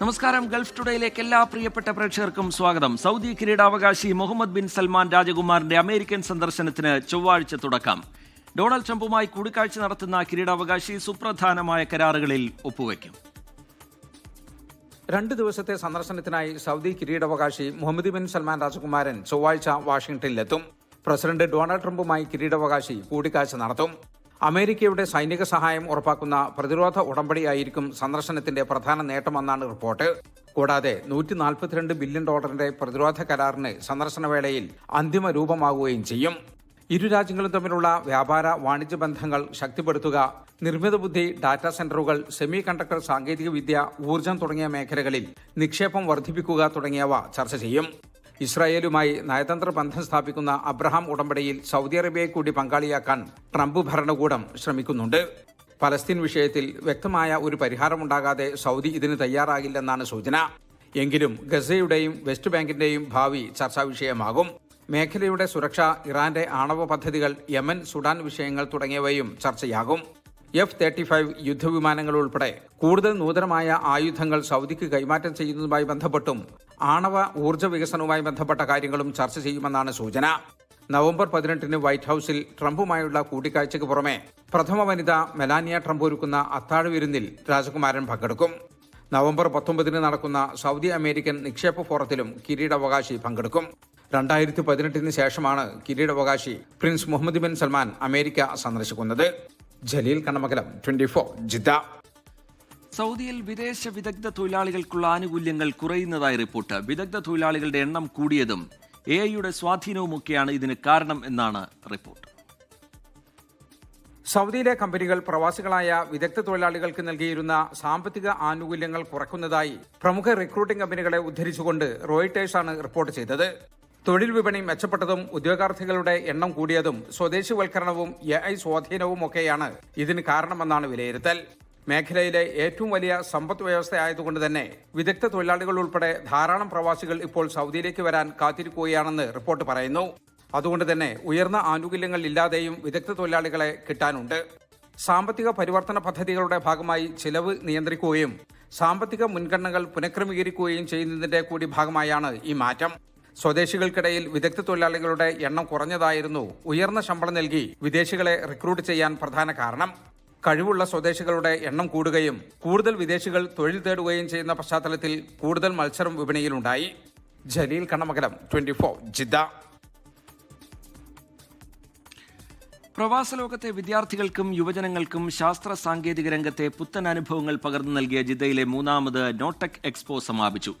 നമസ്കാരം. ഗൾഫ് ടുഡേയിലേക്ക് എല്ലാ പ്രിയപ്പെട്ട പ്രേക്ഷകർക്കും സ്വാഗതം. സൗദി കിരീടാവകാശി മുഹമ്മദ് ബിൻ സൽമാൻ രാജകുമാറിന്റെ അമേരിക്കൻ സന്ദർശനത്തിന് ചൊവ്വാഴ്ച തുടക്കം. ഡൊണാൾഡ് ട്രംപുമായി കൂടിക്കാഴ്ച നടത്തുന്ന കിരീടാവകാശി സുപ്രധാനമായ കരാറുകളിൽ ഒപ്പുവയ്ക്കും രണ്ട് ദിവസത്തെ സന്ദർശനത്തിനായി സൗദി കിരീടാവകാശി മുഹമ്മദ് ബിൻ സൽമാൻ രാജകുമാരൻ ചൊവ്വാഴ്ച വാഷിംഗ്ടണിലെത്തും. പ്രസിഡന്റ് ഡൊണാൾഡ് ട്രംപുമായി കിരീടാവകാശി കൂടിക്കാഴ്ച നടത്തും. അമേരിക്കയുടെ സൈനിക സഹായം ഉറപ്പാക്കുന്ന പ്രതിരോധ ഉടമ്പടിയായിരിക്കും സന്ദർശനത്തിന്റെ പ്രധാന നേട്ടമെന്നാണ് റിപ്പോർട്ട്. കൂടാതെ നൂറ്റി നാൽപ്പത്തിരണ്ട് ബില്യൺ ഡോളറിന്റെ പ്രതിരോധ കരാറിന് സന്ദർശനവേളയിൽ അന്തിമ രൂപമാകുകയും ചെയ്യും. ഇരു രാജ്യങ്ങളും തമ്മിലുള്ള വ്യാപാര വാണിജ്യ ബന്ധങ്ങൾ ശക്തിപ്പെടുത്തുക നിർമ്മിത ബുദ്ധി ഡാറ്റാ സെന്ററുകൾ സെമി കണ്ടക്ടർ സാങ്കേതികവിദ്യ ഊർജം ഊർജം തുടങ്ങിയ മേഖലകളിൽ നിക്ഷേപം വർദ്ധിപ്പിക്കുക തുടങ്ങിയവ ചർച്ച ചെയ്യും. ഇസ്രായേലുമായി നയതന്ത്ര ബന്ധം സ്ഥാപിക്കുന്ന അബ്രഹാം ഉടമ്പടിയിൽ സൗദി അറേബ്യയെ കൂടി പങ്കാളിയാക്കാൻ ട്രംപ് ഭരണകൂടം ശ്രമിക്കുന്നുണ്ട്. പലസ്തീൻ വിഷയത്തിൽ വ്യക്തമായ ഒരു പരിഹാരമുണ്ടാകാതെ സൗദി ഇതിന് തയ്യാറാകില്ലെന്നാണ് സൂചന. എങ്കിലും ഗസയുടെയും വെസ്റ്റ് ബാങ്കിന്റെയും ഭാവി ചർച്ചാ വിഷയമാകും. മേഖലയുടെ സുരക്ഷ ഇറാന്റെ ആണവ പദ്ധതികൾ യമൻ സുഡാൻ വിഷയങ്ങൾ തുടങ്ങിയവയും ചർച്ചയാകും. എഫ് തേർട്ടി ഫൈവ് യുദ്ധവിമാനങ്ങൾ ഉൾപ്പെടെ കൂടുതൽ നൂതനമായ ആയുധങ്ങൾ സൗദിക്ക് കൈമാറ്റം ചെയ്യുന്നതുമായി ബന്ധപ്പെട്ടും ആണവ ഊർജ വികസനവുമായി ബന്ധപ്പെട്ട കാര്യങ്ങളും ചർച്ച ചെയ്യുമെന്നാണ് സൂചന. നവംബർ പതിനെട്ടിന് വൈറ്റ് ഹൌസിൽ ട്രംപുമായുള്ള കൂടിക്കാഴ്ചയ്ക്ക് പുറമെ പ്രഥമ വനിത മെലാനിയ ട്രംപ് ഒരുക്കുന്ന അത്താഴ വിരുന്നിൽ രാജകുമാരൻ പങ്കെടുക്കും. നവംബർ പത്തൊമ്പതിന് നടക്കുന്ന സൗദി അമേരിക്കൻ നിക്ഷേപ ഫോറത്തിലും കിരീടാവകാശി പങ്കെടുക്കും. രണ്ടായിരത്തി പതിനെട്ടിന് ശേഷമാണ് കിരീടാവകാശി prince Mohammed bin Salman America സന്ദർശിക്കുന്നത്. Jaleel Kannamakalam twenty four Jeddah. സൗദിയിൽ വിദേശ വിദഗ്ധ തൊഴിലാളികൾക്കുള്ള ആനുകൂല്യങ്ങൾ കുറയുന്നതായി റിപ്പോർട്ട്. വിദഗ്ധ തൊഴിലാളികളുടെ എണ്ണം കൂടിയതും എ ഐയുടെ സ്വാധീനവുമൊക്കെയാണ് ഇതിന് കാരണം എന്നാണ് റിപ്പോർട്ട്. സൗദിയിലെ കമ്പനികൾ പ്രവാസികളായ വിദഗ്ധ തൊഴിലാളികൾക്ക് നൽകിയിരുന്ന സാമ്പത്തിക ആനുകൂല്യങ്ങൾ കുറയ്ക്കുന്നതായി പ്രമുഖ റിക്രൂട്ടിംഗ് കമ്പനികളെ ഉദ്ധരിച്ചുകൊണ്ട് റോയിട്ടേഴ്സാണ് റിപ്പോർട്ട് ചെയ്തത്. തൊഴിൽ വിപണി മെച്ചപ്പെട്ടതും ഉദ്യോഗാർത്ഥികളുടെ എണ്ണം കൂടിയതും സ്വദേശിവൽക്കരണവും എ ഐ സ്വാധീനവും ഒക്കെയാണ് ഇതിന് കാരണമെന്നാണ് വിലയിരുത്തൽ. മേഖലയിലെ ഏറ്റവും വലിയ സമ്പദ് വ്യവസ്ഥയായതുകൊണ്ട് തന്നെ വിദഗ്ധ തൊഴിലാളികൾ ഉൾപ്പെടെ ധാരാളം പ്രവാസികൾ ഇപ്പോൾ സൗദിയിലേക്ക് വരാൻ കാത്തിരിക്കുകയാണെന്ന് റിപ്പോർട്ട് പറയുന്നു. അതുകൊണ്ട് തന്നെ ഉയർന്ന ആനുകൂല്യങ്ങൾ ഇല്ലാതെയും വിദഗ്ധ തൊഴിലാളികളെ കിട്ടാനുണ്ട്. സാമ്പത്തിക പരിവർത്തന പദ്ധതികളുടെ ഭാഗമായി ചിലവ് നിയന്ത്രിക്കുകയും സാമ്പത്തിക മുൻഗണനകൾ പുനഃക്രമീകരിക്കുകയും ചെയ്യുന്നതിന്റെ കൂടി ഭാഗമായാണ് ഈ മാറ്റം. സ്വദേശികൾക്കിടയിൽ വിദഗ്ധ തൊഴിലാളികളുടെ എണ്ണം കുറഞ്ഞതായിരുന്നു. ഉയർന്ന ശമ്പളം നൽകി വിദേശികളെ റിക്രൂട്ട് ചെയ്യാൻ പ്രധാന കാരണം. കഴിവുള്ള സ്വദേശികളുടെ എണ്ണം കൂടുകയും കൂടുതൽ വിദേശികൾ തൊഴിൽ തേടുകയും ചെയ്യുന്ന പശ്ചാത്തലത്തിൽ കൂടുതൽ മത്സരം വിപണിയിലുണ്ടായി. Jaleel Kannamakalam twenty four Jeddah. പ്രവാസ ലോകത്തെ വിദ്യാർത്ഥികൾക്കും യുവജനങ്ങൾക്കും ശാസ്ത്ര സാങ്കേതിക രംഗത്തെ പുത്തൻ അനുഭവങ്ങൾ പകർന്നു നൽകിയ ജിദ്ദയിലെ മൂന്നാമത് നോടെക് എക്സ്പോ സമാപിച്ചു.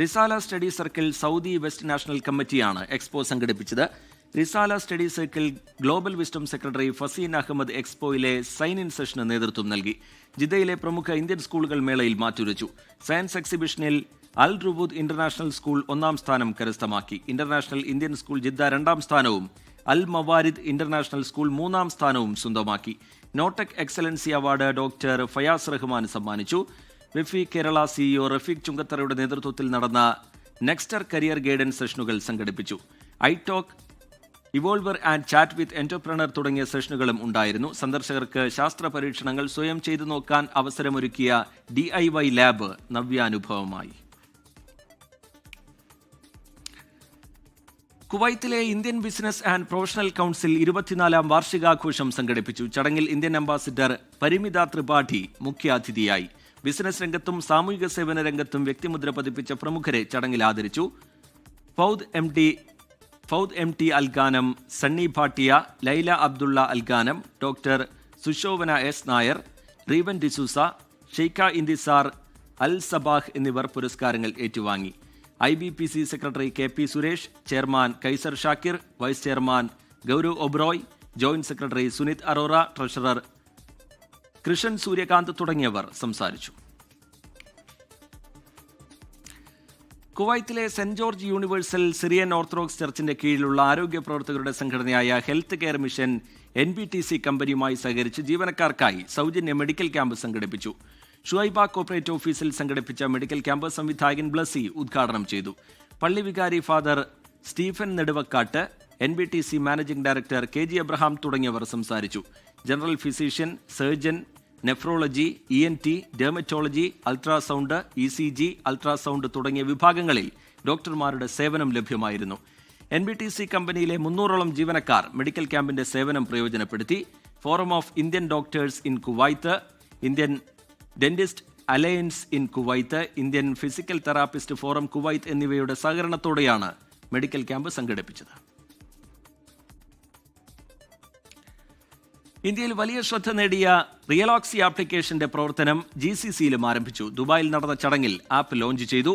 Risala study circle Saudi west national കമ്മിറ്റിയാണ് എക്സ്പോ സംഘടിപ്പിച്ചത്. Risala study circle global wisdom secretary Faseen Ahmed എക്സ്പോയിലെ sign in സെഷന് നേതൃത്വം നൽകി. ജിദ്ദയിലെ പ്രമുഖ ഇന്ത്യൻ സ്കൂളുകൾ മേളയിൽ മാറ്റുരച്ചു. സയൻസ് എക്സിബിഷനിൽ അൽ റുബൂദ് ഇന്റർനാഷണൽ സ്കൂൾ ഒന്നാം സ്ഥാനം കരസ്ഥമാക്കി. ഇന്റർനാഷണൽ ഇന്ത്യൻ സ്കൂൾ ജിദ്ദ രണ്ടാം സ്ഥാനവും അൽ മവാരിദ് ഇന്റർനാഷണൽ സ്കൂൾ മൂന്നാം സ്ഥാനവും സ്വന്തമാക്കി. Notech excellency award doctor Fayas Rahman സമ്മാനിച്ചു. വിഫി കേരള സിഇഒ റഫീഖ് ചുങ്കത്തറയുടെ നേതൃത്വത്തിൽ നടന്ന നെക്സ്റ്റർ കരിയർ ഗൈഡൻസ് സെഷനുകൾ സംഘടിപ്പിച്ചു. I talk evolver and chat with entrepreneur തുടങ്ങിയ സെഷനുകളും ഉണ്ടായിരുന്നു. സന്ദർശകർക്ക് ശാസ്ത്ര പരീക്ഷണങ്ങൾ സ്വയം ചെയ്തു നോക്കാൻ അവസരമൊരുക്കിയ ഡി ഐ വൈ ലാബ് നവ്യാനുഭവമായി. കുവൈത്തിലെ Indian business and professional council ഇരുപത്തിനാലാം വാർഷികാഘോഷം സംഘടിപ്പിച്ചു. ചടങ്ങിൽ ഇന്ത്യൻ അംബാസിഡർ പരിമിത ത്രിപാഠി മുഖ്യാതിഥിയായി. ബിസിനസ് രംഗത്തും സാമൂഹിക സേവന രംഗത്തും വ്യക്തിമുദ്ര പതിപ്പിച്ച പ്രമുഖരെ ചടങ്ങിൽ ആദരിച്ചു. Fouad M T Fouad M T Alghanim Sunny Bhatia Laila Abdullah Alghanim doctor Sushobhana S Nair Reevan D'Souza Sheikha Intisar Al Sabah എന്നിവർ പുരസ്കാരങ്ങൾ ഏറ്റുവാങ്ങി. I B P C secretary K P Suresh chairman Kaiser Shakir vice chairman Gaurav Oberoi joint secretary Sunit Arora treasurer Krishan Suryakant തുടങ്ങിയവർ സംസാരിച്ചു. കുവൈത്തിലെ Saint George Universal Syrian Orthodox ചർച്ചിന്റെ കീഴിലുള്ള ആരോഗ്യ പ്രവർത്തകരുടെ സംഘടനയായ health care mission N B T C കമ്പനിയുമായി സഹകരിച്ച് ജീവനക്കാർക്കായി സൗജന്യ മെഡിക്കൽ ക്യാമ്പ് സംഘടിപ്പിച്ചു. ഷുഹൈബ കോപ്പറേറ്റ് ഓഫീസിൽ സംഘടിപ്പിച്ച മെഡിക്കൽ ക്യാമ്പ് സംവിധായകൻ ബ്ലസി ഉദ്ഘാടനം ചെയ്തു. പള്ളി വികാരി father Stephen Neduvakkattu N B T C managing director K G Abraham തുടങ്ങിയവർ സംസാരിച്ചു. General physician surgeon nephrology E N T dermatology ultrasound E C G ultrasound തുടങ്ങിയ വിഭാഗങ്ങളിൽ ഡോക്ടർമാരുടെ സേവനം ലഭ്യമായിരുന്നു. എൻ ബി ടി സി കമ്പനിയിലെ മുന്നൂറോളം ജീവനക്കാർ മെഡിക്കൽ ക്യാമ്പിന്റെ സേവനം പ്രയോജനപ്പെടുത്തി. Forum of Indian doctors in Kuwait Indian dentist alliance in Kuwait Indian physical therapist forum Kuwait എന്നിവയുടെ സഹകരണത്തോടെയാണ് മെഡിക്കൽ ക്യാമ്പ് സംഘടിപ്പിച്ചത്. ഇന്ത്യയിൽ വലിയ ശ്രദ്ധ നേടിയ റിയലോക്സി ആപ്ലിക്കേഷന്റെ പ്രവർത്തനം ജി സി സിയിലും ആരംഭിച്ചു. ദുബായിൽ നടന്ന ചടങ്ങിൽ ആപ്പ് ലോഞ്ച് ചെയ്തു.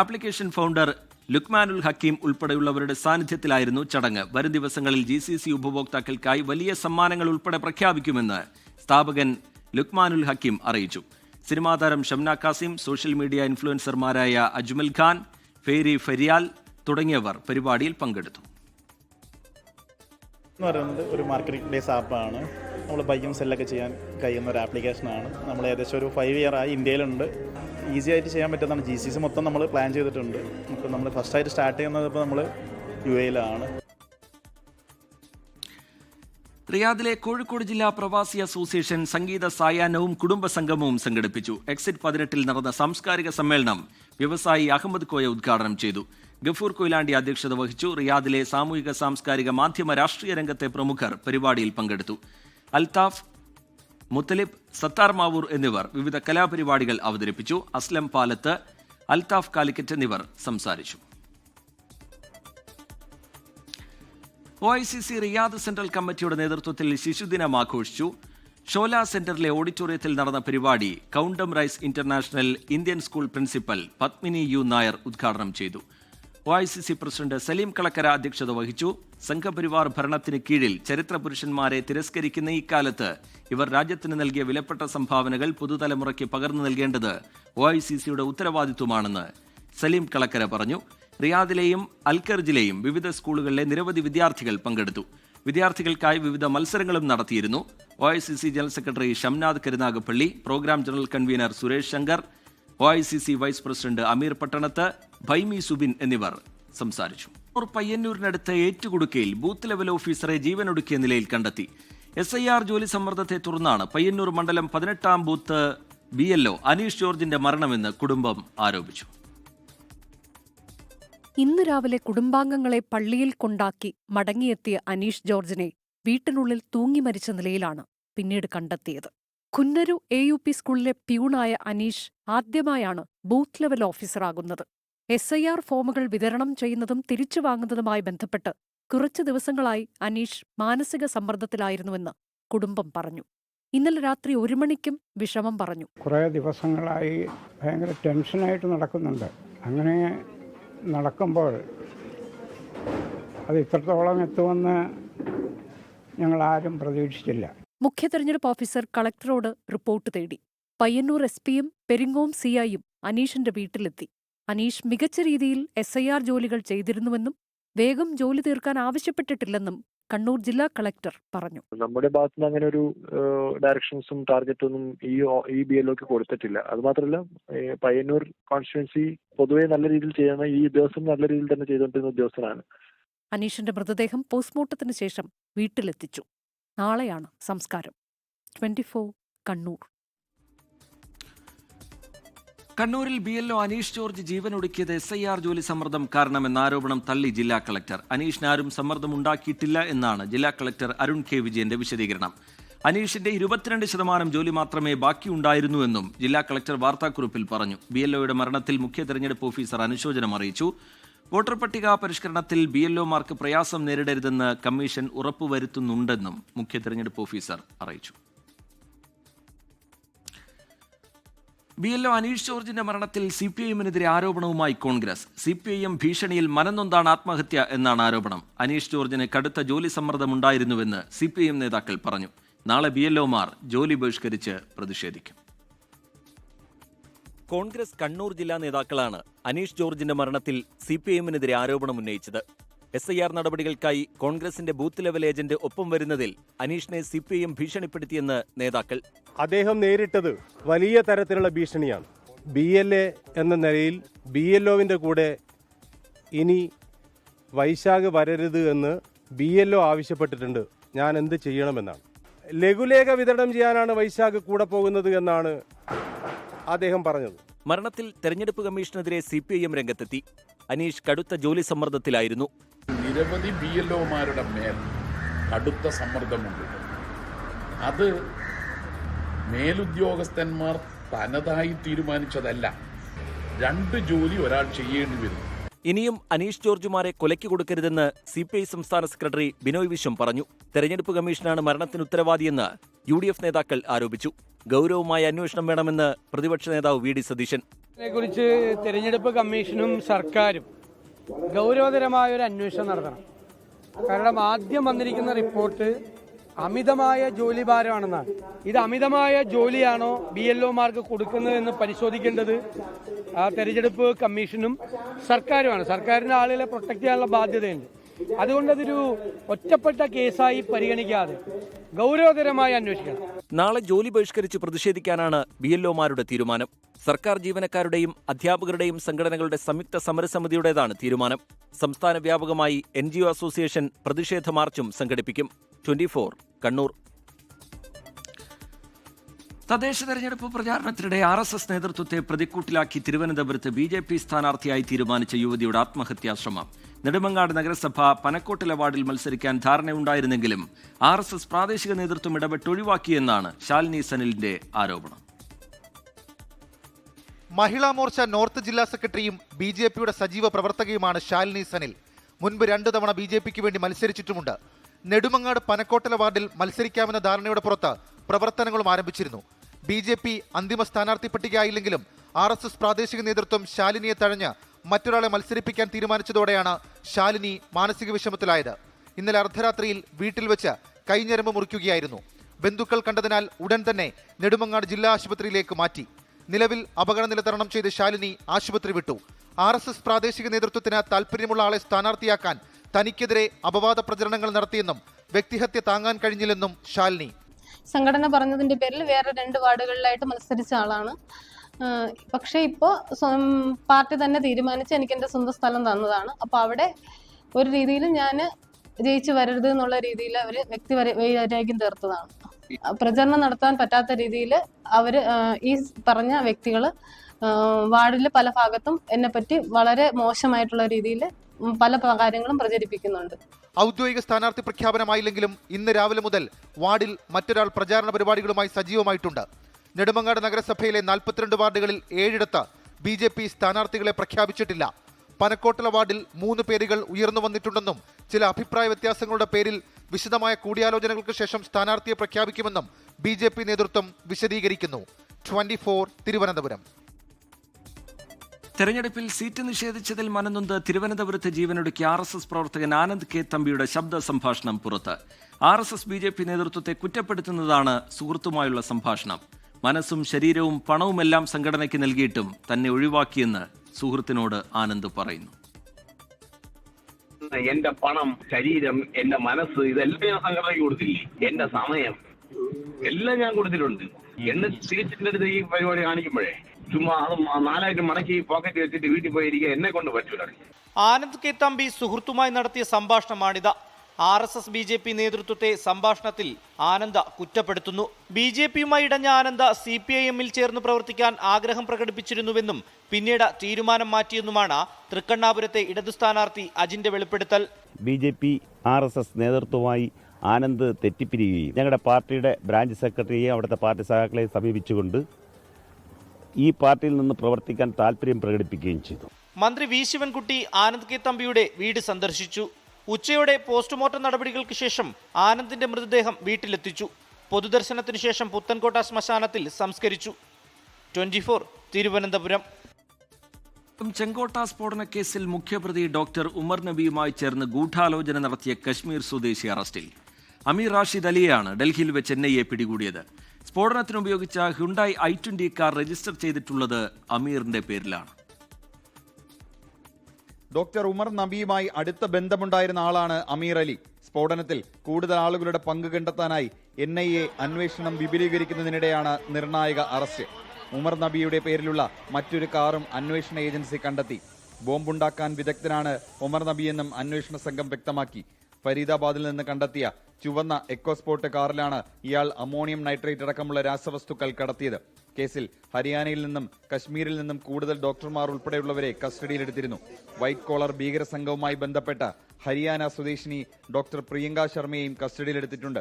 ആപ്ലിക്കേഷൻ ഫൗണ്ടർ ലുക്മാനുൽ ഹക്കീം ഉൾപ്പെടെയുള്ളവരുടെ സാന്നിധ്യത്തിലായിരുന്നു ചടങ്ങ്. വരും ദിവസങ്ങളിൽ ജി സി സി ഉപഭോക്താക്കൾക്കായി വലിയ സമ്മാനങ്ങൾ ഉൾപ്പെടെ പ്രഖ്യാപിക്കുമെന്ന് സ്ഥാപകൻ ലുക്മാനുൽ ഹക്കീം അറിയിച്ചു. സിനിമാ താരം ഷംന കാസിം സോഷ്യൽ മീഡിയ ഇൻഫ്ലുവൻസർമാരായ അജ്മൽ ഖാൻ ഫേരി ഫരിയാൽ തുടങ്ങിയവർ പരിപാടിയിൽ പങ്കെടുത്തു. എന്ന് പറയുന്നത് ഒരു മാർക്കറ്റിംഗ് പ്ലേസ് ആപ്പാണ് നമ്മൾ ബൈക്കും സെല്ലൊക്കെ ചെയ്യാൻ കഴിയുന്ന ഒരു ആപ്ലിക്കേഷനാണ്. നമ്മൾ ഏകദേശം ഒരു ഫൈവ് ഇയർ ആയി ഇന്ത്യയിലുണ്ട്. ഈസി ആയിട്ട് ചെയ്യാൻ പറ്റുന്നതാണ്. ജി സി സി മൊത്തം നമ്മൾ പ്ലാൻ ചെയ്തിട്ടുണ്ട്. നമുക്ക് നമ്മൾ ഫസ്റ്റായിട്ട് സ്റ്റാർട്ട് ചെയ്യുന്നത് ഇപ്പോൾ നമ്മൾ യു എയിലാണ് റിയാദിലെ കോഴിക്കോട് ജില്ലാ പ്രവാസി അസോസിയേഷൻ സംഗീത സായാഹ്നവും കുടുംബ സംഗമവും സംഘടിപ്പിച്ചു. എക്സിറ്റ് പതിനെട്ടിൽ നടന്ന സാംസ്കാരിക സമ്മേളനം വ്യവസായി അഹമ്മദ് കോയ ഉദ്ഘാടനം ചെയ്തു. ഗഫൂർ കൊയിലാണ്ടി അധ്യക്ഷത വഹിച്ചു. റിയാദിലെ സാമൂഹിക സാംസ്കാരിക മാധ്യമ രാഷ്ട്രീയ രംഗത്തെ പ്രമുഖർ പരിപാടിയിൽ പങ്കെടുത്തു. അൽതാഫ് മുത്തലിബ് സത്താർ മാവൂർ എന്നിവർ വിവിധ കലാപരിപാടികൾ അവതരിപ്പിച്ചു. അസ്ലം പാലത്ത് അൽതാഫ് കാലിക്കറ്റ് എന്നിവർ സംസാരിച്ചു. O I C C Riyadh central കമ്മിറ്റിയുടെ നേതൃത്വത്തിൽ ശിശുദിനം ആഘോഷിച്ചു. ഷോല സെന്ററിലെ ഓഡിറ്റോറിയത്തിൽ നടന്ന പരിപാടി കൗണ്ടം rice international Indian school principal Padmini U Nair ഉദ്ഘാടനം ചെയ്തു. O I C C president Saleem Kalakkara അധ്യക്ഷത വഹിച്ചു. സംഘപരിവാർ ഭരണത്തിന് കീഴിൽ ചരിത്ര പുരുഷന്മാരെ തിരസ്കരിക്കുന്ന ഇക്കാലത്ത് ഇവർ രാജ്യത്തിന് നൽകിയ വിലപ്പെട്ട സംഭാവനകൾ പുതുതലമുറയ്ക്ക് പകർന്നു നൽകേണ്ടത് ഒ ഐ സി സിയുടെ ഉത്തരവാദിത്വമാണെന്ന് സലീം കളക്കര പറഞ്ഞു. റിയാദിലെയും അൽക്കർജിലെയും വിവിധ സ്കൂളുകളിലെ നിരവധി വിദ്യാർത്ഥികൾ പങ്കെടുത്തു. വിദ്യാർത്ഥികൾക്കായി വിവിധ മത്സരങ്ങളും നടത്തിയിരുന്നു. O I C C general secretary Shamnath Karunagappally program general convener Suresh Shankar O I C C vice president Ameer Pattanath Bhaimi Subin എന്നിവർ സംസാരിച്ചു. പയ്യന്നൂരിനടുത്ത് ഏറ്റുകുടുക്കയിൽ ബൂത്ത് ലെവൽ ഓഫീസറെ ജീവനൊടുക്കിയ നിലയിൽ കണ്ടെത്തി. എസ് ഐ ആർ ജോലി സമ്മർദ്ദത്തെ തുടർന്നാണ് പയ്യന്നൂർ മണ്ഡലം പതിനെട്ടാം booth B L O Aneesh ജോർജിന്റെ മരണമെന്ന് കുടുംബം ആരോപിച്ചു. ഇന്ന് രാവിലെ കുടുംബാംഗങ്ങളെ പള്ളിയിൽ കൊണ്ടാക്കി മടങ്ങിയെത്തിയ അനീഷ് ജോർജിനെ വീട്ടിനുള്ളിൽ തൂങ്ങി മരിച്ച നിലയിലാണ് പിന്നീട് കണ്ടെത്തിയത്. കുന്നരു എ യു പി സ്കൂളിലെ പ്യൂണായ അനീഷ് ആദ്യമായാണ് ബൂത്ത് ലെവൽ ഓഫീസറാകുന്നത്. എസ് ഐ ആർ ഫോമുകൾ വിതരണം ചെയ്യുന്നതും തിരിച്ചു വാങ്ങുന്നതുമായി ബന്ധപ്പെട്ട് കുറച്ചു ദിവസങ്ങളായി അനീഷ് മാനസിക സമ്മർദ്ദത്തിലായിരുന്നുവെന്ന് കുടുംബം പറഞ്ഞു. ഇന്നലെ രാത്രി ഒരു മണിക്കും വിഷമം പറഞ്ഞു. കുറേ ദിവസങ്ങളായി ഭയങ്കര ടെൻഷനായിട്ട് നടക്കുന്നുണ്ട്. അങ്ങനെ നടക്കുമ്പോൾ അത് ഇത്രത്തോളം എത്തുമെന്ന് ഞങ്ങൾ ആരും പ്രതീക്ഷിച്ചില്ല. മുഖ്യ തെരഞ്ഞെടുപ്പ് ഓഫീസർ കളക്ടറോട് റിപ്പോർട്ട് തേടി. പയ്യന്നൂർ എസ് പിയും പെരിങ്ങോം സിഐയും അനീഷിന്റെ വീട്ടിലെത്തി. അനീഷ് മികച്ച രീതിയിൽ എസ് ഐ ആർ ജോലികൾ ചെയ്തിരുന്നുവെന്നും വേഗം ജോലി തീർക്കാൻ ആവശ്യപ്പെട്ടിട്ടില്ലെന്നും കണ്ണൂർ ജില്ലാ കളക്ടർ പറഞ്ഞു. നമ്മുടെ ഭാഗത്തുനിന്ന് അങ്ങനെ ഒരു ഡയറക്ഷൻസും ടാർഗറ്റൊന്നും ഈ ഈ ബി എല്ലോക്ക് കൊടുത്തിട്ടില്ല. അത് മാത്രമല്ല പയ്യന്നൂർ കോൺസ്റ്റിറ്റ്യുവൻസി പൊതുവെ നല്ല രീതിയിൽ ചെയ്യുന്ന ഈ ഉദ്യോഗസ്ഥൻ നല്ല രീതിയിൽ തന്നെ ചെയ്തുകൊണ്ടിരുന്ന ഉദ്യോഗസ്ഥനാണ്. അനീഷിന്റെ മൃതദേഹം പോസ്റ്റ്മോർട്ടത്തിന് ശേഷം വീട്ടിലെത്തിച്ചു. നാളെയാണ് സംസ്കാരം. ട്വന്റി കണ്ണൂർ. കണ്ണൂരിൽ B L O Aneesh George ജീവനൊടുക്കിയത് S I R ജോലി സമ്മർദ്ദം കാരണമെന്ന ആരോപണം തള്ളി ജില്ലാ കളക്ടർ. അനീഷിന് ആരും സമ്മർദ്ദം ഉണ്ടാക്കിയിട്ടില്ല എന്നാണ് ജില്ലാ കളക്ടർ അരുൺ കെ വിജയന്റെ വിശദീകരണം. അനീഷിന്റെ ഇരുപത്തിരണ്ട് ശതമാനം ജോലി മാത്രമേ ബാക്കിയുണ്ടായിരുന്നുവെന്നും ജില്ലാ കളക്ടർ വാർത്താക്കുറിപ്പിൽ പറഞ്ഞു. ബി എൽഒയുടെ മരണത്തിൽ മുഖ്യ തെരഞ്ഞെടുപ്പ് ഓഫീസർ അനുശോചനം അറിയിച്ചു. വോട്ടർ പട്ടിക പരിഷ്കരണത്തിൽ ബി എൽ ഒമാർക്ക് പ്രയാസം നേരിടരുതെന്ന് കമ്മീഷൻ ഉറപ്പുവരുത്തുന്നുണ്ടെന്നും മുഖ്യ തെരഞ്ഞെടുപ്പ് ഓഫീസർ അറിയിച്ചു. ബി എൽ ഒ അനീഷ് ജോർജിന്റെ മരണത്തിൽ സി പി ഐഎമ്മിനെതിരെ ആരോപണവുമായി Congress. C P I M ഭീഷണിയിൽ മനനൊന്താണ് ആത്മഹത്യ എന്നാണ് ആരോപണം. അനീഷ് ജോർജിന് കടുത്ത ജോലി സമ്മർദ്ദമുണ്ടായിരുന്നുവെന്ന് സി പി ഐ എം നേതാക്കൾ പറഞ്ഞു. നാളെ ബി എൽ ഒമാർ ജോലി ബഹിഷ്കരിച്ച് പ്രതിഷേധിക്കും. കോൺഗ്രസ് കണ്ണൂർ ജില്ലാ നേതാക്കളാണ് അനീഷ് ജോർജിന്റെ മരണത്തിൽ സി പി എമ്മിനെതിരെ ആരോപണം ഉന്നയിച്ചത്. എസ് ഐ ആർ നടപടികൾക്കായി കോൺഗ്രസിന്റെ ബൂത്ത് ലെവൽ ഏജന്റ് ഒപ്പം വരുന്നതിൽ അനീഷിനെ സി പി ഐ ഭീഷണിപ്പെടുത്തിയെന്ന് നേതാക്കൾ. അദ്ദേഹം നേരിട്ടത് വലിയ തരത്തിലുള്ള ഭീഷണിയാണ്. ബി എൽ എ എന്ന നിലയിൽ ബി എൽ ഒവിന്റെ കൂടെ ഇനി വൈശാഖ് വരരുത് എന്ന് ബി എൽ ഒ ആവശ്യപ്പെട്ടിട്ടുണ്ട്. ഞാൻ എന്ത് ചെയ്യണമെന്നാണ്. ലഘുലേഖ വിതരണം ചെയ്യാനാണ് വൈശാഖ് കൂടെ പോകുന്നത് എന്നാണ് അദ്ദേഹം പറഞ്ഞത്. മരണത്തിൽ തെരഞ്ഞെടുപ്പ് കമ്മീഷനെതിരെ സി പി ഐ എം രംഗത്തെത്തി. അനീഷ് കടുത്ത ജോലി സമ്മർദ്ദത്തിലായിരുന്നു. നിരവധി ബി എൽ ഒമാരുടെ മേൽ കടുത്ത സമ്മർദ്ദമുണ്ട്. അത് മേലുദ്യോഗസ്ഥന്മാർ തനതായി തീരുമാനിച്ചതല്ല. രണ്ട് ജോലി ഒരാൾ ചെയ്യേണ്ടി വരും. ഇനിയും അനീഷ് ജോർജുമാരെ കൊലയ്ക്ക് കൊടുക്കരുതെന്ന് സി പി ഐ സംസ്ഥാന സെക്രട്ടറി ബിനോയ് വിശ്വം പറഞ്ഞു. തെരഞ്ഞെടുപ്പ് കമ്മീഷനാണ് മരണത്തിന് ഉത്തരവാദിയെന്ന് യു ഡി എഫ് നേതാക്കൾ ആരോപിച്ചു. ഗൗരവമായ അന്വേഷണം വേണമെന്ന് പ്രതിപക്ഷ നേതാവ് വി ഡി സതീശൻ. ഇതിനെക്കുറിച്ച് തെരഞ്ഞെടുപ്പ് കമ്മീഷനും സർക്കാരും ഗൗരവതരമായ ഒരു അന്വേഷണം നടത്തണം. കാരണം ആദ്യം വന്നിരിക്കുന്ന റിപ്പോർട്ട് അമിതമായ ജോലിഭാരമാണെന്നാണ്. ഇത് അമിതമായ ജോലിയാണോ ബി എൽ ഒമാർക്ക് കൊടുക്കുന്നതെന്ന് പരിശോധിക്കേണ്ടത് തെരഞ്ഞെടുപ്പ് കമ്മീഷനും സർക്കാരുമാണ്. സർക്കാരിന്റെ ആളുകളെ പ്രൊട്ടക്ട് ചെയ്യാനുള്ള ബാധ്യതയുണ്ട്. അതുകൊണ്ട് അതൊരു ഒറ്റപ്പെട്ട കേസായി പരിഗണിക്കാതെ ഗൗരവതരമായി അന്വേഷിക്കണം. നാളെ ജോലി ബഹിഷ്കരിച്ച് പ്രതിഷേധിക്കാനാണ് ബി എൽ ഒമാരുടെ തീരുമാനം. സർക്കാർ ജീവനക്കാരുടെയും അധ്യാപകരുടെയും സംഘടനകളുടെ സംയുക്ത സമരസമിതിയുടേതാണ് തീരുമാനം. സംസ്ഥാന വ്യാപകമായി എൻ അസോസിയേഷൻ പ്രതിഷേധ മാർച്ചും സംഘടിപ്പിക്കും. ട്വന്റി കണ്ണൂർ. തദ്ദേശ തെരഞ്ഞെടുപ്പ് പ്രചാരണത്തിനിടെ ആർ എസ് എസ് നേതൃത്വത്തെ പ്രതിക്കൂട്ടിലാക്കി തിരുവനന്തപുരത്ത് ബി ജെ പി സ്ഥാനാർത്ഥിയായി തീരുമാനിച്ച യുവതിയുടെ ആത്മഹത്യാശ്രമം. നെടുമങ്ങാട് നഗരസഭ പനക്കോട്ടിലെ വാർഡിൽ മത്സരിക്കാൻ ധാരണയുണ്ടായിരുന്നെങ്കിലും ആർ എസ് എസ് പ്രാദേശിക നേതൃത്വം ഇടപെട്ട് ഒഴിവാക്കിയെന്നാണ് ശാലിനി സനിലിന്റെ ആരോപണം. മഹിളാ മോർച്ച നോർത്ത് ജില്ലാ സെക്രട്ടറിയും ബി ജെ പിയുടെ സജീവ പ്രവർത്തകയുമാണ് ശാലിനി സനിൽ. മുൻപ് രണ്ടു തവണ ബി ജെ പിക്ക് വേണ്ടി മത്സരിച്ചിട്ടുമുണ്ട്. നെടുമങ്ങാട് പനക്കോട്ടല വാർഡിൽ മത്സരിക്കാമെന്ന ധാരണയുടെ പുറത്ത് പ്രവർത്തനങ്ങളും ആരംഭിച്ചിരുന്നു. ബി ജെ പി അന്തിമ സ്ഥാനാർത്ഥി പട്ടികയായില്ലെങ്കിലും ആർ എസ് എസ് പ്രാദേശിക നേതൃത്വം ശാലിനിയെ തഴഞ്ഞ് മറ്റൊരാളെ മത്സരിപ്പിക്കാൻ തീരുമാനിച്ചതോടെയാണ് ശാലിനി മാനസിക വിഷമത്തിലായത്. ഇന്നലെ അർദ്ധരാത്രിയിൽ വീട്ടിൽ വെച്ച് കൈഞ്ഞരമ്പ് മുറിക്കുകയായിരുന്നു. ബന്ധുക്കൾ കണ്ടതിനാൽ ഉടൻ തന്നെ നെടുമങ്ങാട് ജില്ലാ ആശുപത്രിയിലേക്ക് മാറ്റി. നിലവിൽ അപകടനില തരണം ചെയ്ത് ശാലിനി ആശുപത്രി വിട്ടു. ആർ പ്രാദേശിക നേതൃത്വത്തിന് താൽപ്പര്യമുള്ള ആളെ സ്ഥാനാർത്ഥിയാക്കാൻ തനിക്കെതിരെ അപവാദ പ്രചരണങ്ങൾ നടത്തിയെന്നും വ്യക്തിഹത്യ താങ്ങാൻ കഴിഞ്ഞില്ലെന്നും ശാലിനി. സംഘടന പറഞ്ഞതിന്റെ പേരിൽ വേറെ രണ്ട് വാർഡുകളിലായിട്ട് മത്സരിച്ച ആളാണ്. പക്ഷേ ഇപ്പോൾ പാർട്ടി തന്നെ തീരുമാനിച്ച് എനിക്ക് എന്റെ സ്വന്തം സ്ഥലം തന്നതാണ്. അപ്പോൾ അവിടെ ഒരു രീതിയിൽ ഞാൻ ജയിച്ചു വരരുത് എന്നുള്ള രീതിയിൽ അവർ വ്യക്തി വര- വൈരാഗ്യം തീർത്തതാണ്. പ്രചരണം നടത്താൻ പറ്റാത്ത രീതിയിൽ അവർ ഈ പറഞ്ഞ വ്യക്തികൾ വാർഡിലെ പല ഭാഗത്തും എന്നെപ്പറ്റി വളരെ മോശമായിട്ടുള്ള രീതിയിൽ പല കാര്യങ്ങളും പ്രചരിപ്പിക്കുന്നുണ്ട്. ഔദ്യോഗിക സ്ഥാനാർത്ഥി പ്രഖ്യാപനമായില്ലെങ്കിലും ഇന്ന് രാവിലെ മുതൽ വാർഡിൽ മറ്റൊരാൾ പ്രചാരണ പരിപാടികളുമായി സജീവമായിട്ടുണ്ട്. നെടുമങ്ങാട് നഗരസഭയിലെ നാൽപ്പത്തിരണ്ട് വാർഡുകളിൽ ഏഴിടത്ത് ബി ജെ പി സ്ഥാനാർത്ഥികളെ പ്രഖ്യാപിച്ചിട്ടില്ല. പനക്കോട്ടല വാർഡിൽ മൂന്ന് പേരുകൾ ഉയർന്നു വന്നിട്ടുണ്ടെന്നും ചില അഭിപ്രായ വ്യത്യാസങ്ങളുടെ പേരിൽ വിശദമായ കൂടിയാലോചനകൾക്ക് ശേഷം സ്ഥാനാർത്ഥിയെ പ്രഖ്യാപിക്കുമെന്നും ബി നേതൃത്വം വിശദീകരിക്കുന്നു. ട്വന്റി തിരുവനന്തപുരം. തെരഞ്ഞെടുപ്പിൽ സീറ്റ് നിഷേധിച്ചതിൽ മനനൊന്ത് തിരുവനന്തപുരത്ത് ജീവനൊടുക്കിയ ആർ എസ് എസ് പ്രവർത്തകൻ ആനന്ദ് കെ തമ്പിയുടെ ശബ്ദ സംഭാഷണം പുറത്ത്. R S S B J P നേതൃത്വത്തെ കുറ്റപ്പെടുത്തുന്നതാണ് സുഹൃത്തുമായുള്ള സംഭാഷണം. മനസ്സും ശരീരവും പണവുമെല്ലാം സംഘടനയ്ക്ക് നൽകിയിട്ടും തന്നെ ഒഴിവാക്കിയെന്ന് സുഹൃത്തിനോട് ആനന്ദ് പറയുന്നു. എന്റെ പണം ശരീരം എന്റെ മനസ്സ് ഇതെല്ലാം ഞാൻ സംഘടനയ്ക്ക് കൊടുത്തില്ലേ? എന്റെ സമയം. എല്ലാം ഞാൻ കൊടുത്തിട്ടുണ്ട്. എന്നെ തിരിച്ചിട്ട് ഈ പരിപാടി കാണിക്കുമ്പോഴേ ചുമ്മാ അത് നാലായിട്ട് മടക്കി പോക്കറ്റ് വെച്ചിട്ട് വീട്ടിൽ പോയിരിക്കുക എന്നെ കൊണ്ട് പറ്റൂല. ആനന്ദ് കെ. തമ്പി സുഹൃത്തുമായി നടത്തിയ സംഭാഷണമാണിത്. R S S B J P നേതൃത്വത്തെ സംഭാഷണത്തിൽ ആനന്ദ കുറ്റപ്പെടുത്തുന്നു. ബി ജെ പിയുമായി ഇടഞ്ഞ ആനന്ദ സി പി ഐ എമ്മിൽ ചേർന്ന് പ്രവർത്തിക്കാൻ ആഗ്രഹം പ്രകടിപ്പിച്ചിരുന്നുവെന്നും പിന്നീട് തീരുമാനം മാറ്റിയെന്നുമാണ് തൃക്കണ്ണാപുരത്തെ ഇടതു സ്ഥാനാർത്ഥി അജിന്റെ വെളിപ്പെടുത്തൽ. B J P R S S നേതൃത്വമായി Anand തെറ്റിപ്പിരിയുകയും ഞങ്ങളുടെ പാർട്ടിയുടെ ബ്രാഞ്ച് സെക്രട്ടറിയെയും അവിടുത്തെ പാർട്ടി സഹാക്കളെ സമീപിച്ചുകൊണ്ട് ഈ പാർട്ടിയിൽ നിന്ന് പ്രവർത്തിക്കാൻ താല്പര്യം പ്രകടിപ്പിക്കുകയും ചെയ്തു. മന്ത്രി വി ശിവൻകുട്ടി ആനന്ദ് കെ തമ്പിയുടെ വീട് സന്ദർശിച്ചു. ഉച്ചയോടെ പോസ്റ്റ്മോർട്ടം നടപടികൾക്ക് ശേഷം ആനന്ദിന്റെ മൃതദേഹം വീട്ടിലെത്തിച്ചു. പൊതുദർശനത്തിനു ശേഷം പുത്തൻകോട്ട ശ്മശാനത്തിൽ സംസ്കരിച്ചു. ട്വന്റി ഫോർ തിരുവനന്തപുരം ചെങ്കോട്ട സ്ഫോടന കേസിൽ മുഖ്യപ്രതി ഡോക്ടർ ഉമർ നബിയുമായി ചേർന്ന് ഗൂഢാലോചന നടത്തിയ കശ്മീർ സ്വദേശി അറസ്റ്റിൽ. അമീർ റാഷിദ് അലിയെയാണ് ഡൽഹിയിൽ വെച്ച് എൻ ഐ എ പിടികൂടിയത്. സ്ഫോടനത്തിന് ഉപയോഗിച്ച Hyundai I twenty car register ചെയ്തിട്ടുള്ളത് അമീറിന്റെ പേരിലാണ്. ഡോക്ടർ ഉമർ നബിയുമായി അടുത്ത ബന്ധമുണ്ടായിരുന്ന ആളാണ് അമീർ അലി. സ്ഫോടനത്തിൽ കൂടുതൽ ആളുകളുടെ പങ്ക് കണ്ടെത്താനായി എൻ ഐ എ അന്വേഷണം വിപുലീകരിക്കുന്നതിനിടെയാണ് നിർണായക അറസ്റ്റ്. ഉമർ നബിയുടെ പേരിലുള്ള മറ്റൊരു കാറും അന്വേഷണ ഏജൻസി കണ്ടെത്തി. ബോംബുണ്ടാക്കാൻ വിദഗ്ധനാണ് ഉമർ നബിയെന്നും അന്വേഷണ സംഘം വ്യക്തമാക്കി. ഫരീദാബാദിൽ നിന്ന് കണ്ടെത്തിയ ചുവന്ന എക്കോസ്പോർട്ട് കാറിലാണ് ഇയാൾ അമോണിയം നൈട്രേറ്റ് അടക്കമുള്ള രാസവസ്തുക്കൾ കടത്തിയത്. കേസിൽ ഹരിയാനയിൽ നിന്നും കശ്മീരിൽ നിന്നും കൂടുതൽ ഡോക്ടർമാർ ഉൾപ്പെടെയുള്ളവരെ കസ്റ്റഡിയിലെടുത്തിരുന്നു. വൈറ്റ് കോളർ ഭീകര സംഘവുമായി ബന്ധപ്പെട്ട ഹരിയാന സ്വദേശിനി ഡോക്ടർ പ്രിയങ്ക ശർമ്മയെയും കസ്റ്റഡിയിലെടുത്തിട്ടുണ്ട്.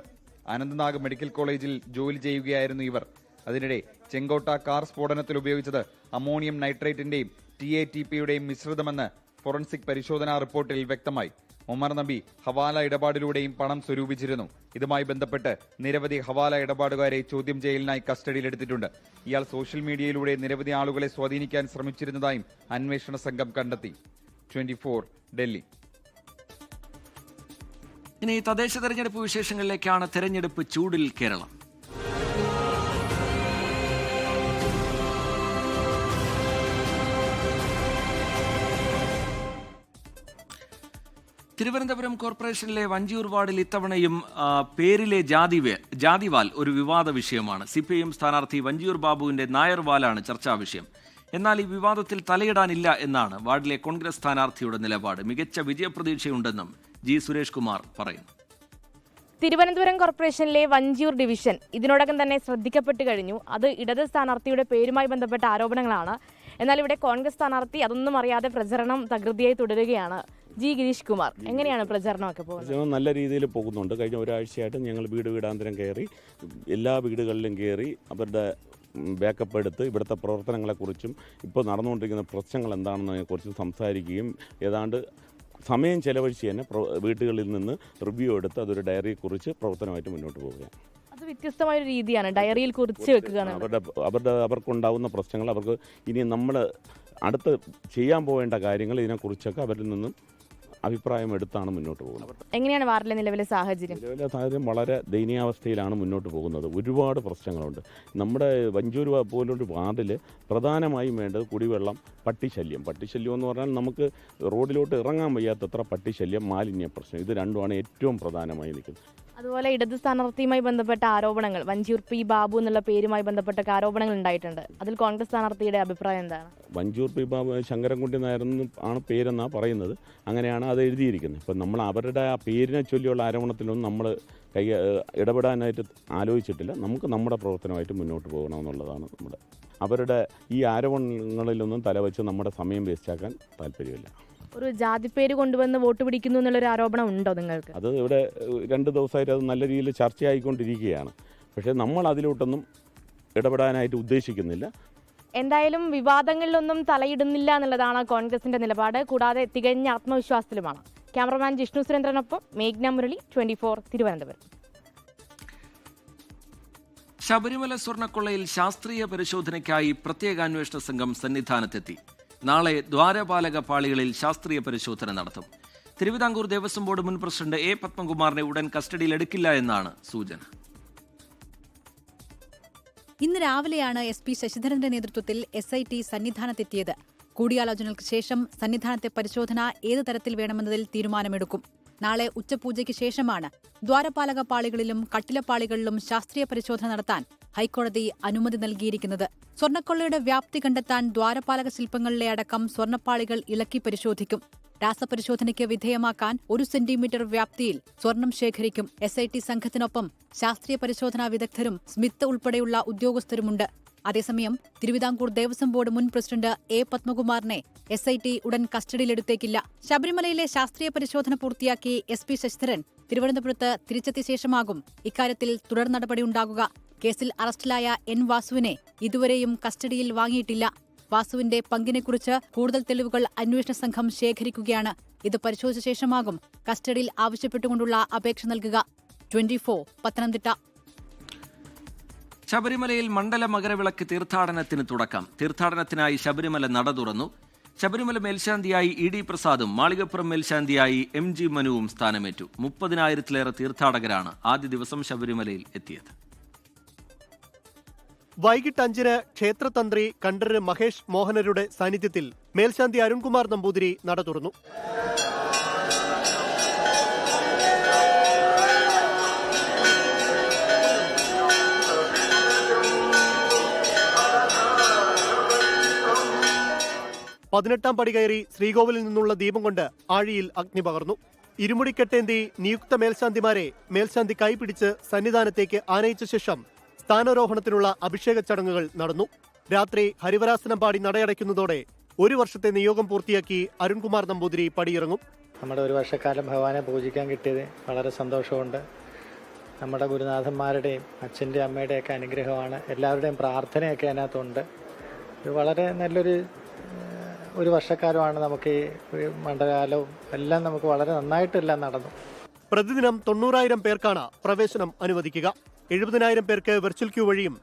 അനന്ത്നാഗ് മെഡിക്കൽ കോളേജിൽ ജോലി ചെയ്യുകയായിരുന്നു ഇവർ. അതിനിടെ ചെങ്കോട്ട കാർ സ്ഫോടനത്തിൽ ഉപയോഗിച്ചത് അമോണിയം നൈട്രേറ്റിന്റെയും ടി എ ടി പിയുടെയും മിശ്രിതമെന്ന് ഫോറൻസിക് പരിശോധനാ റിപ്പോർട്ടിൽ വ്യക്തമായി. ഒമർ നബി ഹവാല ഇടപാടിലൂടെയും പണം സ്വരൂപിച്ചിരുന്നു. ഇതുമായി ബന്ധപ്പെട്ട് നിരവധി ഹവാല ഇടപാടുകാരെ ചോദ്യം ചെയ്യലിനായി കസ്റ്റഡിയിലെടുത്തിട്ടുണ്ട്. ഇയാൾ സോഷ്യൽ മീഡിയയിലൂടെ നിരവധി ആളുകളെ സ്വാധീനിക്കാൻ ശ്രമിച്ചിരുന്നതായും അന്വേഷണ സംഘം കണ്ടെത്തി. ട്വന്റി ഡൽഹി. ഇനി തദ്ദേശ തെരഞ്ഞെടുപ്പ് വിശേഷങ്ങളിലേക്കാണ് തെരഞ്ഞെടുപ്പ് ചൂടിൽ കേരളം. തിരുവനന്തപുരം കോർപ്പറേഷനിലെ വഞ്ചിയൂർ വാർഡിൽ ഇത്തവണയും പേരിലെ ജാതി ജാതിവാൽ ഒരു വിവാദ വിഷയമാണ്. സി പി ഐ എം സ്ഥാനാർത്ഥി വഞ്ചിയൂർ ബാബുവിന്റെ നായർ വാലാണ് ചർച്ചാ വിഷയം. എന്നാൽ ഈ വിവാദത്തിൽ തലയിടാനില്ല എന്നാണ് വാർഡിലെ കോൺഗ്രസ് സ്ഥാനാർത്ഥിയുടെ നിലപാട്. മികച്ച വിജയപ്രതീക്ഷയുണ്ടെന്നും ജി സുരേഷ് കുമാർ പറയുന്നു. തിരുവനന്തപുരം കോർപ്പറേഷനിലെ വഞ്ചിയൂർ ഡിവിഷൻ ഇതിനോടകം തന്നെ ശ്രദ്ധിക്കപ്പെട്ട് കഴിഞ്ഞു. അത് ഇടത് സ്ഥാനാർത്ഥിയുടെ പേരുമായി ബന്ധപ്പെട്ട ആരോപണങ്ങളാണ് എന്നാൽ ഇവിടെ കോൺഗ്രസ് സ്ഥാനാർത്ഥി അതൊന്നും അറിയാതെ പ്രചരണം തകൃതിയായി തുടരുകയാണ്. ജി ഗിരീഷ് കുമാർ എങ്ങനെയാണ് പ്രചരണമൊക്കെ പോകുന്നത്? നല്ല രീതിയിൽ പോകുന്നുണ്ട്. കഴിഞ്ഞ ഒരാഴ്ചയായിട്ട് ഞങ്ങൾ വീട് വീടാന്തരം കയറി എല്ലാ വീടുകളിലും കയറി അവരുടെ ബാക്കപ്പ് എടുത്ത് ഇവിടുത്തെ പ്രവർത്തനങ്ങളെക്കുറിച്ചും ഇപ്പോൾ നടന്നുകൊണ്ടിരിക്കുന്ന പ്രശ്നങ്ങൾ എന്താണെന്നതിനെക്കുറിച്ച് സംസാരിക്കുകയും ഏതാണ്ട് സമയം ചെലവഴിച്ച് തന്നെ വീട്ടുകളിൽ വീടുകളിൽ നിന്ന് റിവ്യൂ എടുത്ത് അതൊരു ഡയറിയെക്കുറിച്ച് പ്രവർത്തനമായിട്ട് മുന്നോട്ട് പോവുകയാണ്. വ്യത്യസ്തമായ ഒരു രീതിയാണ്. ഡയറിയിൽ കുറിച്ച് വെക്കുക. അവരുടെ അവരുടെ അവർക്കുണ്ടാവുന്ന പ്രശ്നങ്ങൾ അവർക്ക് ഇനി നമ്മൾ അടുത്ത് ചെയ്യാൻ പോവേണ്ട കാര്യങ്ങൾ ഇതിനെക്കുറിച്ചൊക്കെ അവരിൽ നിന്നും അഭിപ്രായം എടുത്താണ് മുന്നോട്ട് പോകുന്നത്. എങ്ങനെയാണ് വാർഡിലെ നിലവിലെ സാഹചര്യം? നിലവിലെ സാഹചര്യം വളരെ ദയനീയാവസ്ഥയിലാണ് മുന്നോട്ട് പോകുന്നത്. ഒരുപാട് പ്രശ്നങ്ങളുണ്ട്. നമ്മുടെ വഞ്ചൂർ പോലൊരു വാർഡിൽ പ്രധാനമായും വേണ്ടത് കുടിവെള്ളം പട്ടിശല്യം. പട്ടിശല്യം എന്ന് പറഞ്ഞാൽ നമുക്ക് റോഡിലോട്ട് ഇറങ്ങാൻ വയ്യാത്തത്ര പട്ടിശല്യം മാലിന്യ പ്രശ്നം. ഇത് രണ്ടുമാണ് ഏറ്റവും പ്രധാനമായി നിൽക്കുന്നത്. അതുപോലെ ഇടത് സ്ഥാനാർത്ഥിയുമായി ബന്ധപ്പെട്ട ആരോപണങ്ങൾ വഞ്ചിയൂർ പി ബാബു എന്നുള്ള പേരുമായി ബന്ധപ്പെട്ട ആരോപണങ്ങൾ ഉണ്ടായിട്ടുണ്ട്. അതിൽ കോൺഗ്രസ് സ്ഥാനാർത്ഥിയുടെ അഭിപ്രായം എന്താണ്? വഞ്ചൂർ പി ബാബു ശങ്കരൻകുട്ടി നായരെന്ന് ആണ് പേരെന്നാണ് പറയുന്നത്. അങ്ങനെയാണ് അത് എഴുതിയിരിക്കുന്നത്. ഇപ്പം നമ്മൾ അവരുടെ ആ പേരിനെ ചൊല്ലിയുള്ള ആരോപണത്തിലൊന്നും നമ്മൾ കൈ ഇടപെടാനായിട്ട് ആലോചിച്ചിട്ടില്ല. നമുക്ക് നമ്മുടെ പ്രവർത്തനമായിട്ട് മുന്നോട്ട് പോകണമെന്നുള്ളതാണ് നമ്മുടെ അവരുടെ ഈ ആരോപണങ്ങളിലൊന്നും തലവെച്ച് നമ്മുടെ സമയം വേസ്റ്റാക്കാൻ താല്പര്യമില്ല. ഒരു ജാതിപ്പേര് കൊണ്ടുവന്ന് വോട്ട് പിടിക്കുന്നു എന്നുള്ളൊരു ആരോപണം ഉണ്ടോ നിങ്ങൾക്ക്? അത് ഇവിടെ രണ്ട് ദിവസമായിട്ട് അത് നല്ല രീതിയിൽ ചർച്ചയായിക്കൊണ്ടിരിക്കുകയാണ്. പക്ഷേ നമ്മൾ അതിലോട്ടൊന്നും ഇടപെടാനായിട്ട് ഉദ്ദേശിക്കുന്നില്ല. എന്തായാലും വിവാദങ്ങളിലൊന്നും തലയിടുന്നില്ല എന്നുള്ളതാണ് കോൺഗ്രസിന്റെ നിലപാട്. കൂടാതെ തികഞ്ഞ ആത്മവിശ്വാസത്തിലുമാണ്. ക്യാമറമാൻ ജിഷ്ണു സുരേന്ദ്രനൊപ്പം മേഘ്ന മുരളി ട്വന്റി ഫോർ തിരുവനന്തപുരം. ശബരിമല സ്വർണക്കൊള്ളയിൽ ശാസ്ത്രീയ പരിശോധനയ്ക്കായി പ്രത്യേക അന്വേഷണ സംഘം സന്നിധാനത്തെത്തി. നാളെ ദ്വാരപാലക പാളികളിൽ ശാസ്ത്രീയ പരിശോധന നടത്തും. തിരുവിതാംകൂർ ദേവസ്വം ബോർഡ് മുൻ പ്രസിഡന്റ് എ പത്മകുമാറിനെ ഉടൻ കസ്റ്റഡിയിൽ എടുക്കില്ല എന്നാണ് സൂചന. ഇന്ന് രാവിലെയാണ് എസ് പി ശശിധരന്റെ നേതൃത്വത്തിൽ എസ് ഐ ടി സന്നിധാനത്തെത്തിയത്. കൂടിയാലോചനകൾക്ക് ശേഷം സന്നിധാനത്തെ പരിശോധന ഏത് തരത്തിൽ വേണമെന്നതിൽ തീരുമാനമെടുക്കും. നാളെ ഉച്ചപൂജയ്ക്ക് ശേഷമാണ് ദ്വാരപാലക പാളികളിലും കട്ടിലപ്പാളികളിലും ശാസ്ത്രീയ പരിശോധന നടത്താൻ ഹൈക്കോടതി അനുമതി നൽകിയിരിക്കുന്നത്. സ്വർണക്കൊള്ളയുടെ വ്യാപ്തി കണ്ടെത്താൻ ദ്വാരപാലക ശില്പങ്ങളിലെ അടക്കം സ്വർണപ്പാളികൾ ഇളക്കി പരിശോധിക്കും. രാസപരിശോധനയ്ക്ക് വിധേയമാക്കാൻ ഒരു സെന്റിമീറ്റർ വ്യാപ്തിയിൽ സ്വർണം ശേഖരിക്കും എസ് ഐ ടി സംഘത്തിനൊപ്പം ശാസ്ത്രീയ പരിശോധനാ വിദഗ്ധരും സ്മിത്ത് ഉൾപ്പെടെയുള്ള ഉദ്യോഗസ്ഥരുമുണ്ട്. അതേസമയം തിരുവിതാംകൂർ ദേവസ്വം ബോർഡ് മുൻ പ്രസിഡന്റ് എ പത്മകുമാറിനെ എസ് ഐ ടി ഉടൻ കസ്റ്റഡിയിലെടുത്തേക്കില്ല. ശബരിമലയിലെ ശാസ്ത്രീയ പരിശോധന പൂർത്തിയാക്കി എസ് പി ശശിധരൻ തിരുവനന്തപുരത്ത് തിരിച്ചെത്തിയ ശേഷമാകും ഇക്കാര്യത്തിൽ തുടർ നടപടിയുണ്ടാകുക കേസിൽ അറസ്റ്റിലായ എൻ വാസുവിനെ ഇതുവരെയും കസ്റ്റഡിയിൽ വാങ്ങിയിട്ടില്ല. വാസുവിന്റെ പങ്കിനെക്കുറിച്ച് കൂടുതൽ തെളിവുകൾ അന്വേഷണ സംഘം ശേഖരിക്കുകയാണ്. ഇത് പരിശോധിച്ച ശേഷമാകും കസ്റ്റഡിയിൽ ആവശ്യപ്പെട്ടുകൊണ്ടുള്ള അപേക്ഷ നൽകുക. പത്തനംതിട്ട. ശബരിമലയിൽ മണ്ഡല മകരവിളക്ക് തീർത്ഥാടനത്തിന് തുടക്കം. തീർത്ഥാടനത്തിനായി ശബരിമല നട തുറന്നു. ശബരിമല മേൽശാന്തിയായി ഇ ഡി പ്രസാദും മാളികപ്പുറം മേൽശാന്തിയായി എം ജി മനുവും സ്ഥാനമേറ്റു. മുപ്പതിനായിരത്തിലേറെ തീർത്ഥാടകരാണ് ആദ്യ ദിവസം ശബരിമലയിൽ എത്തിയത്. വൈകിട്ട് അഞ്ചിന് ക്ഷേത്രതന്ത്രി കണ്ഠര് മഹേഷ് മോഹനരുടെ സാന്നിധ്യത്തിൽ മേൽശാന്തി അരുൺകുമാർ നമ്പൂതിരി നട തുറന്നു. പതിനെട്ടാം പടി കയറി ശ്രീകോവിലിൽ നിന്നുള്ള ദീപം കൊണ്ട് ആഴിയിൽ അഗ്നി പകർന്നു. ഇരുമുടിക്കെട്ടേന്തി നിയുക്ത മേൽശാന്തിമാരെ മേൽശാന്തി കൈപിടിച്ച് സന്നിധാനത്തേക്ക് ആനയിച്ച ശേഷം സ്ഥാനാരോഹണത്തിനുള്ള അഭിഷേക ചടങ്ങുകൾ നടന്നു. രാത്രി ഹരിവരാസനം പാടി നടയടയ്ക്കുന്നതോടെ ഒരു വർഷത്തെ നിയോഗം പൂർത്തിയാക്കി അരുൺകുമാർ നമ്പൂതിരി പടിയിറങ്ങും. നമ്മുടെ ഒരു വർഷക്കാലം ഭഗവാനെ പൂജിക്കാൻ കിട്ടിയത് വളരെ സന്തോഷമുണ്ട്. നമ്മുടെ ഗുരുനാഥന്മാരുടെയും അച്ഛന്റെ അമ്മയുടെയൊക്കെ അനുഗ്രഹമാണ്. എല്ലാവരുടെയും പ്രാർത്ഥനയൊക്കെ അതിനകത്തുണ്ട്. ഇത് വളരെ നല്ലൊരു ഒരു വർഷക്കാലമാണ് നമുക്ക് ഈ മണ്ഡലകാലവും എല്ലാം നമുക്ക് വളരെ നന്നായിട്ടെല്ലാം നടന്നു. പ്രതിദിനം തൊണ്ണൂറായിരം പേർക്കാണ് പ്രവേശനം അനുവദിക്കുക. എഴുപതിനായിരം പേർക്ക് വെർച്വൽ ക്യൂ വഴിയും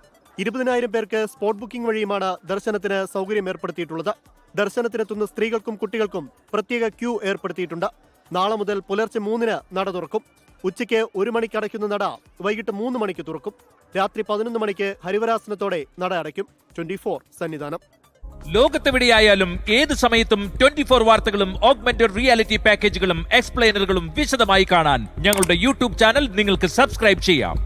ഇരുപതിനായിരം പേർക്ക് സ്പോട്ട് ബുക്കിംഗ് വഴിയുമാണ് ദർശനത്തിന് സൗകര്യം ഏർപ്പെടുത്തിയിട്ടുള്ളത്. ദർശനത്തിനെത്തുന്ന സ്ത്രീകൾക്കും കുട്ടികൾക്കും പ്രത്യേക ക്യൂ ഏർപ്പെടുത്തിയിട്ടുണ്ട്. നാളെ മുതൽ പുലർച്ചെ മൂന്നിന് നട തുറക്കും. ഉച്ചയ്ക്ക് ഒരു മണിക്ക് അടയ്ക്കുന്ന നട വൈകിട്ട് മൂന്ന് മണിക്ക് തുറക്കും. രാത്രി പതിനൊന്ന് മണിക്ക് ഹരിവരാസനത്തോടെ നട അടയ്ക്കും. Twenty four Sannidhanam. ലോകത്തെവിടെയായാലും ഏത് സമയത്തും ട്വന്റി ഫോർ വാർത്തകളും ഓഗ്മെന്റഡ് റിയാലിറ്റി പാക്കേജുകളും എക്സ്പ്ലെയിനറുകളും വിശദമായി കാണാൻ ഞങ്ങളുടെ യൂട്യൂബ് ചാനൽ നിങ്ങൾക്ക് സബ്സ്ക്രൈബ് ചെയ്യാം.